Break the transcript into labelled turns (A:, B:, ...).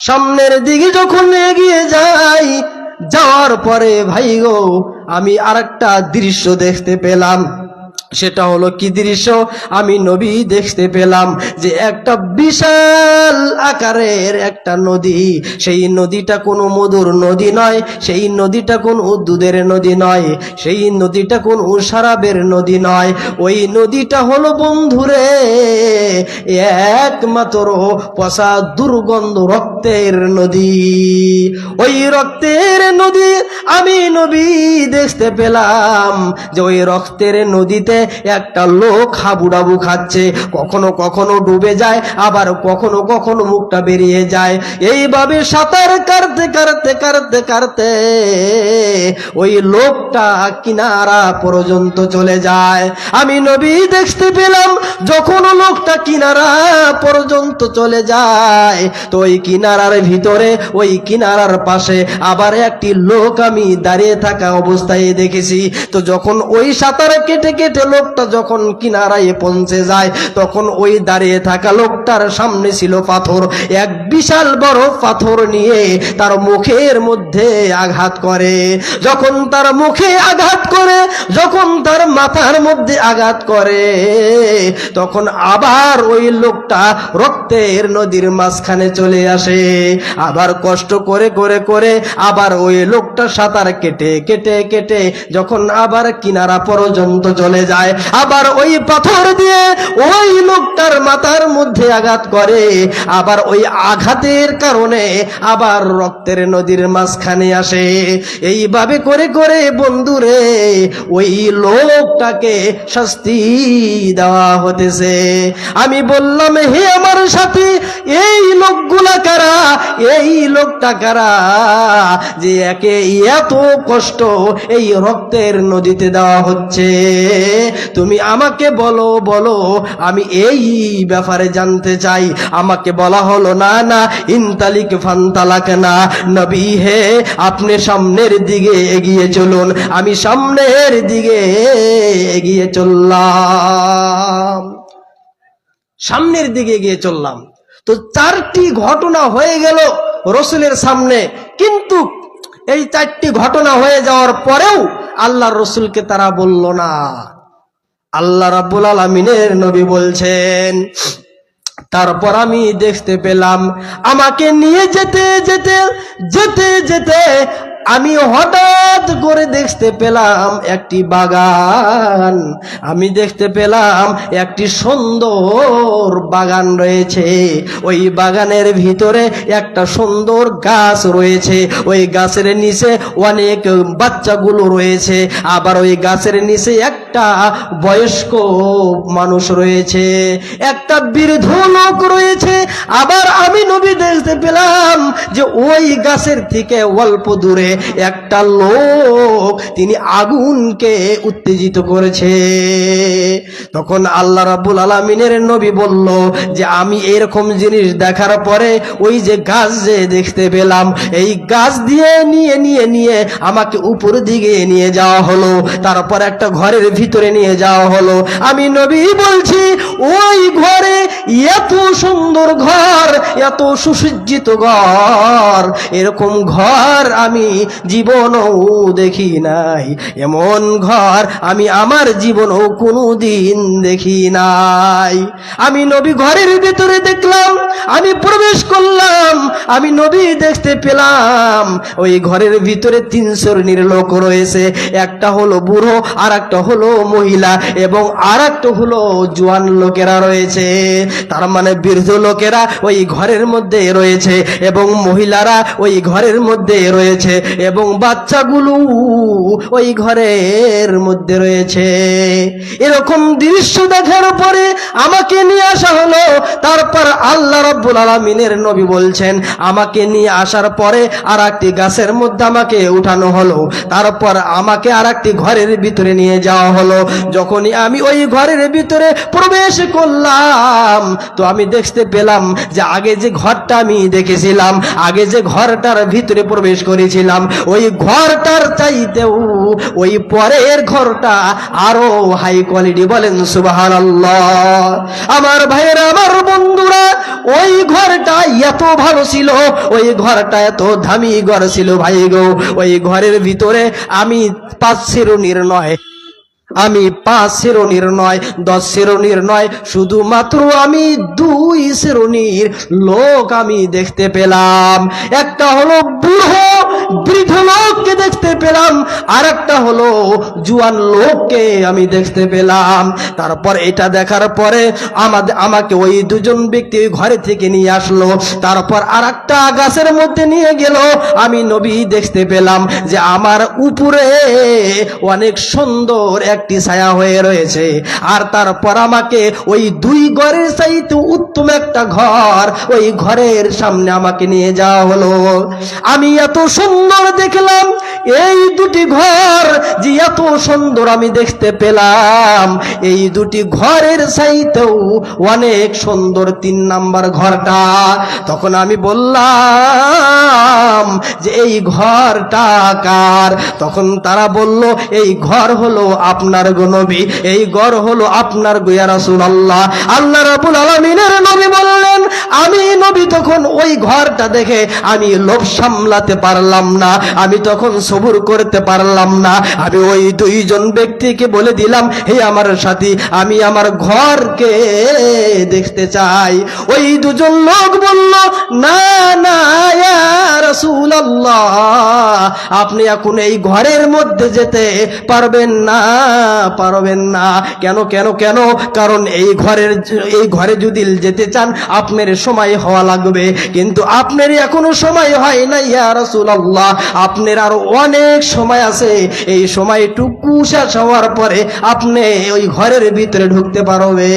A: সামনের দিকে যখন এগিয়ে যাই, যাওয়ার পরে, ভাই গো, আমি আরেকটা দৃশ্য দেখতে পেলাম। সেটা হলো কি দৃশ্য? আমি নবী দেখতে পেলাম যে একটা বিশাল আকারের একটা নদী। সেই নদীটা কোনো মধুর নদী নয়, সেই নদীটা কোন দুধের নদী নয়, সেই নদীটা কোন সারাবের নদী নয়। ওই নদীটা হলো বন্ধুরে একমাত্র পশা দুর্গন্ধ রক্তের নদী। ওই রক্তের নদী আমি নবী দেখতে পেলাম যে ওই রক্তের নদীতে একটা লোক হাবুডাবু খাচ্ছে, কখনো কখনো ডুবে যায়, আবার কখনো কখনো মুখটা বেরিয়ে যায়। এইভাবে সাঁতার কাটতে কাটতে কাটতে কাটতে ওই লোকটা কিনারা পর্যন্ত চলে যায়। আমি নবী দেখতে পেলাম, যখন লোকটা কিনারা পর্যন্ত চলে যায়। তো ওই কিনারার ভিতরে, ওই কিনারার পাশে আবার একটি লোক আমি দাঁড়িয়ে থাকা অবস্থায় দেখেছি। তো যখন ওই সাঁতার কেটে কেটে লোকটা যখন কিনারায় পৌঁছে যায়, তখন ওই দাঁড়িয়ে থাকা লোকটার সামনে ছিল পাথর। এক বিশাল বড় পাথর নিয়ে তার মুখের মধ্যে আঘাত করে। যখন তার মুখে আঘাত করে, যখন তার মাথার মধ্যে আঘাত করে, তখন আবার ওই লোকটা রক্তের নদীর মাঝখানে চলে আসে। আবার কষ্ট করে করে করে আবার ওই লোকটা সাঁতার কেটে কেটে কেটে যখন আবার কিনারা পর্যন্ত চলে যায়, আবার ওই পাথর দিয়ে ওই লোকটার মাথার মধ্যে আঘাত করে। আবার ওই আঘাতের কারণে আবার রক্তের নদীর মাঝখানে আসে। এইভাবে করে করে বন্ধুরে ওই লোকটাকে শাস্তি দেওয়া হতেছে। আমি বললাম, হে আমার সাথে, এই লোকগুলা কারা? এই লোকটা কারা যে একে এত কষ্ট এই রক্তের নদীতে দেওয়া হচ্ছে? তুমি আমাকে বলো বলো, আমি এই ব্যাপারে জানতে চাই। আমাকে বলা হলো, না না, ইনতালিক ফান্তালাক না, নবী হে, আপনি সামনের দিকে এগিয়ে চলুন। আমি সামনের দিকে এগিয়ে চললাম। সামনের দিকে এগিয়ে চললাম। তো চারটি ঘটনা হয়ে গেল রসুলের সামনে। কিন্তু এই চারটি ঘটনা হয়ে যাওয়ার পরেও আল্লাহ রসুলকে তারা বলল না। আল্লাহ রাব্বুল আলমিনের নবী বলছেন, তারপর আমি দেখতে পেলাম, আমাকে নিয়ে যেতে যেতে যেতে যেতে আমি হঠাৎ করে দেখতে পেলাম একটি বাগান। আমি দেখতে পেলাম একটি সুন্দর বাগান রয়েছে। ওই বাগানের ভিতরে একটা সুন্দর গাছ রয়েছে। ওই গাছের নিচে অনেক বাচ্চাগুলো রয়েছে। আবার ওই গাছের নিচে একটা বয়স্ক মানুষ রয়েছে। একটা বৃদ্ধ লোক রয়েছে। আবার আমি নবী দেখতে পেলাম যে ওই গাছের থেকে অল্প দূরে একটা লোক তিনি আগুনকে উত্তেজিত করেছে। তখন আল্লাহ রাবুল আলমিনের নবী বলল যে, আমি এরকম জিনিস দেখার পরে ওই যে গাছ যে দেখতে পেলাম, এই গাছ দিয়ে নিয়ে নিয়ে নিয়ে আমাকে উপর দিকে নিয়ে যাওয়া হলো, তারপর একটা ঘরের ভিতরে নিয়ে যাওয়া হলো। আমি নবী বলছি, ওই ঘরে এত সুন্দর ঘর, এত সুসজ্জিত ঘর, এরকম ঘর আমি জীবনও দেখি নাই। এমন ঘর আমি আমার জীবনও কোনো দিন দেখি নাই। আমি নবী ঘরের ভিতরে দেখলাম, আমি প্রবেশ করলাম, আমি নবী দেখতে পেলাম। ওই ঘরের ভিতরে তিন শ্রেণির লোক রয়েছে, একটা হলো বুড়ো আর একটা হলো মহিলা এবং আর একটা হলো জোয়ান লোকেরা রয়েছে। তার মানে বৃদ্ধ লোকেরা ওই ঘরের মধ্যে রয়েছে এবং মহিলারা ওই ঘরের মধ্যে রয়েছে এবং বাচ্চাগুলো ওই ঘরের মধ্যে রয়েছে। এরকম দৃশ্য দেখার পরে আমাকে নিয়ে আসা হলো। তারপর আল্লাহ রব্বুল আলমিনের নবী বলছেন, আমাকে নিয়ে আসার পরে আর একটি গাছের মধ্যে আমাকে উঠানো হলো। তারপর আমাকে আর একটি ঘরের ভিতরে নিয়ে যাওয়া হলো। যখনই আমি ওই ঘরের ভিতরে প্রবেশ করলাম, তো আমি দেখতে পেলাম যে আগে যে ঘরটা আমি দেখেছিলাম, আগে যে ঘরটার ভিতরে প্রবেশ করেছিলাম, ওই ঘরটার চাইতেও ওই পরের ঘরটা আরও হাই কোয়ালিটি বলেন সুবাহান আমার ভাইয়েরা, আমার বন্ধুরা, ওই ঘরটা এত ভালো ছিল, ওই ঘরটা এত দামি ঘর ছিল ভাই গো। ওই ঘরের ভিতরে আমি পাঁচ শ্রেণির নয়, আমি দশ শুধুমাত্র আমি দুই শ্রেণির লোক আমি দেখতে পেলাম। একটা হলো বুড়ো বৃদ্ধ লোককে দেখতে পেলাম। আর একটা হলো জুয়ান লোককে আমি দেখতে পেলাম। তারপর এটা দেখার পরে আমাদের আমাকে ওই দুজন ব্যক্তি ঘরে থেকে নিয়ে আসলো। তারপর আর একটা গাছের মধ্যে নিয়ে গেল। আমি নবী দেখতে পেলাম যে আমার উপরে অনেক সুন্দর একটি ছায়া হয়ে রয়েছে। আর তারপর আমাকে ওই দুই ঘরের চাইতে উত্তম একটা ঘর ওই ঘরের সামনে আমাকে নিয়ে যাওয়া হলো। আমি এত সুন্দর দেখলাম। এই দুটি ঘর যে এত সুন্দর আমি দেখতে পেলাম। এই দুটি ঘরের চাইতেও অনেক সুন্দর তিন নাম্বার ঘরটা। তখন আমি বললাম, যে এই ঘরটা কার? তখন তারা বলল, এই ঘর হলো আপনার গো নবী, এই ঘর হলো আপনার গোয়া আল্লাহ আল্লাহ রাবুল আলমিনের নবী বললেন, আমি নবী তখন ওই ঘরটা দেখে আমি লোভ সামলাতে পারলাম না, আমি তখন সবুর করতে পারলাম না। আমি ওই দুইজন ব্যক্তিকে বলে দিলাম, হে আমার সাথী, আমি আমার ঘরকে দেখতে চাই। ওই দুজন লোক বলল, না না রসুল আপনি এখন এই ঘরের মধ্যে যেতে পারবেন না পারবেন না। কেন কেন কেন? কারণ এই ঘরের, এই ঘরে যদি যেতে চান, আপনার সময় হওয়া লাগবে। কিন্তু আপনার এখনও সময় হয় না ইয়া রাসূলুল্লাহ। আপনার আরও অনেক সময় আছে। এই সময়টুকু শেষ হওয়ার পরে আপনি ওই ঘরের ভিতরে ঢুকতে পারবে